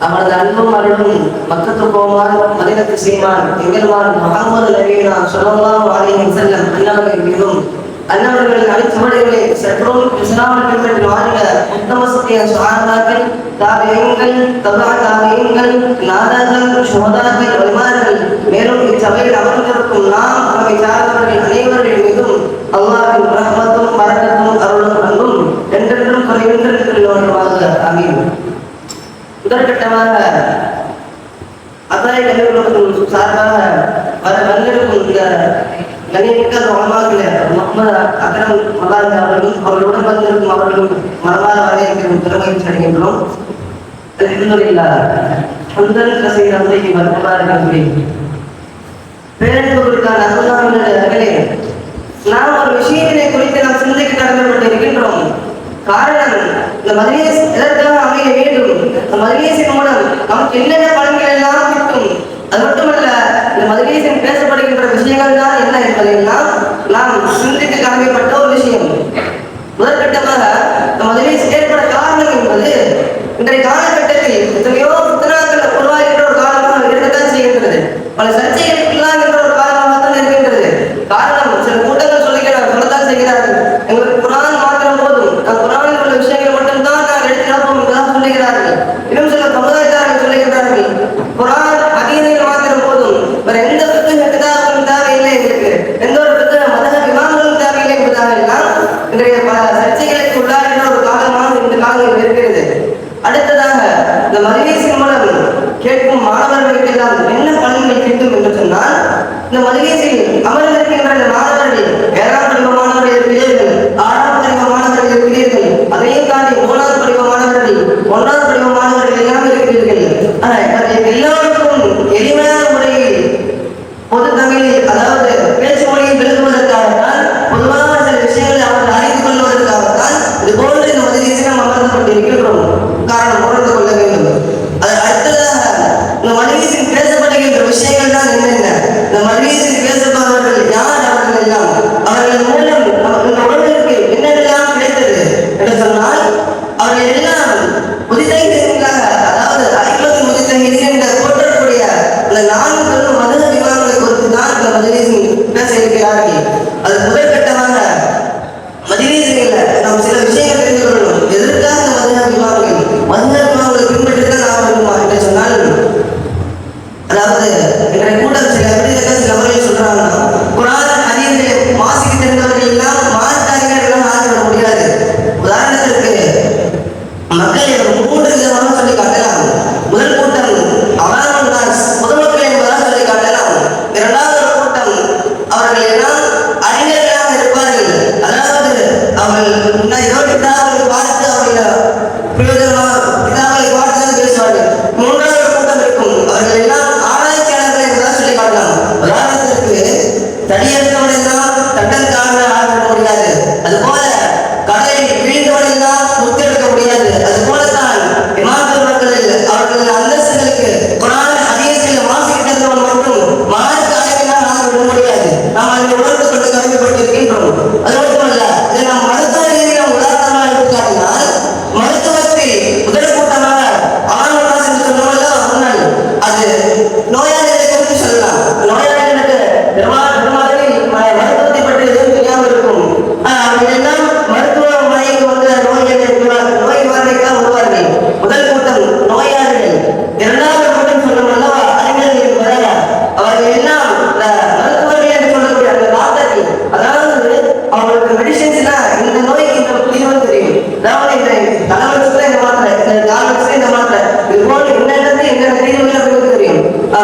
அவரது அன்பும் அருளும் மக்கத்து கோமார் மதினத்து சீமான் எங்கெல்வான் மகாமது நவீனா சொல்லலாம் வாரியின் செல்லம் அண்ணாவர்கள் மீதும். அண்ணவர்களின் அனைத்துவடைகளை சற்றும் இஸ்லாமர்கள் வாரின உத்தம சத்திய சாரதாக்கள் தாபியங்கள் தபா தாபியங்கள் நாதாக்கள் சுமதாக்கள் வலிமார்கள் மேலும் இச்சபையில் அமர்ந்திருக்கும் நாம் நம்மை சார்ந்தவர்கள் அனைவரும் முதற்கட்டமாக அசாய் நகர்களுக்கும் சார்பாக பல மனிதர்களும் இந்த கண்ணியமிக்க உலமாகிய முகமது அவர்களும் அவர்களுடன் வந்திருக்கும் அவர்களும் மரபார வரவேற்கும் திறமையை சடுகின்றோம் அலமதுல்லா சுந்தர் கசை தந்தைக்கு வருகிறார்கள் பேரன்புக்கான அனுதாபங்களே நாம் ஒரு விஷயத்தினை குறித்து நாம் சிந்திக்க கடமைப்பட்டு இருக்கின்றோம் காரணம் இந்த மதுரையை எதற்காக அமைய வேண்டும். இந்த மதுரையேசன் மூலம் நமக்கு என்னென்ன பலன்கள் எல்லாம் கிட்டும். அது மட்டுமல்ல இந்த மதுரையேசன் பேசப்படுகின்ற விஷயங்கள் தான் என்ன என்பதெல்லாம் நாம் சிந்தித்து காணப்பட்ட ஒரு விஷயம். முதற்கட்டமாக இந்த மதுரையை ஏற்பட காரணம் என்பது இன்றைய கால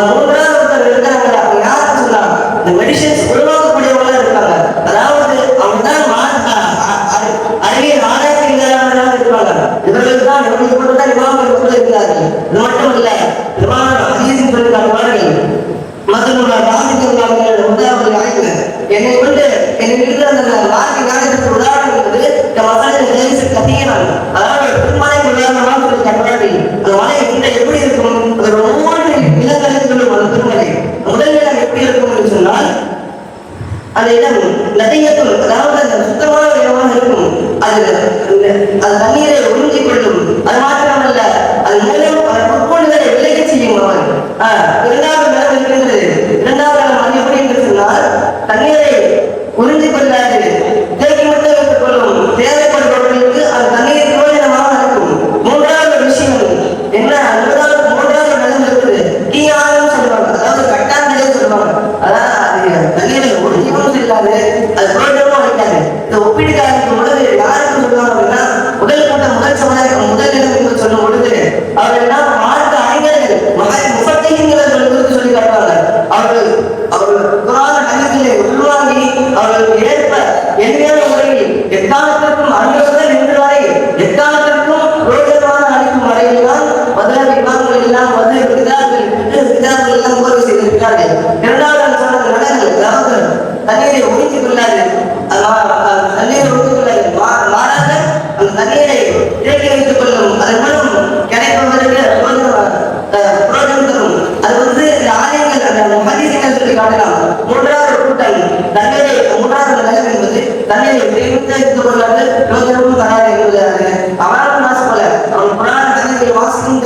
மூன்றாவது ஒருத்தர் இருக்கிறாங்க அவங்க இந்த மெடிசன்ஸ் உருவாக்கக்கூடியவங்களா இருப்பாங்க. அதாவது அவங்க தான் அறிவியல் ஆராய்ச்சி இல்லாதவர்களாக இருப்பாங்க. இவர்கள் தான் இவர்கள் கூட இது மட்டும் இல்ல விவாகம் அதிகம் இருக்காங்க மற்றும் நான் உண்டு என்னை கொண்டு என்னை இருக்கிற முஃபத்தைங்கிற குறித்து சொல்லி காட்டுவாங்க அவர்கள் அவர்கள்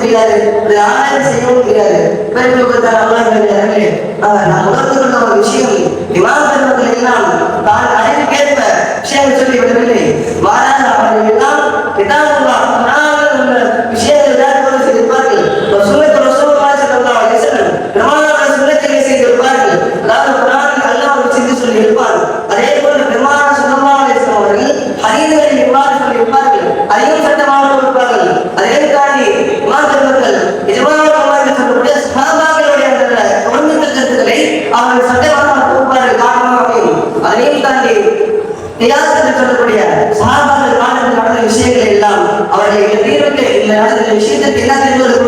முடியாது. ஒரு ஆராய்ச்சி செய்ய முடியாது. பேருபத்தால் அல்லாஹ் இறங்கி நான் உலகத்தில் உள்ள ஒரு விஷயம் விவாதத்தில் எல்லாம் தான் அழைப்பு விஷயங்கள் சொல்லி விடவில்லை de las televisiones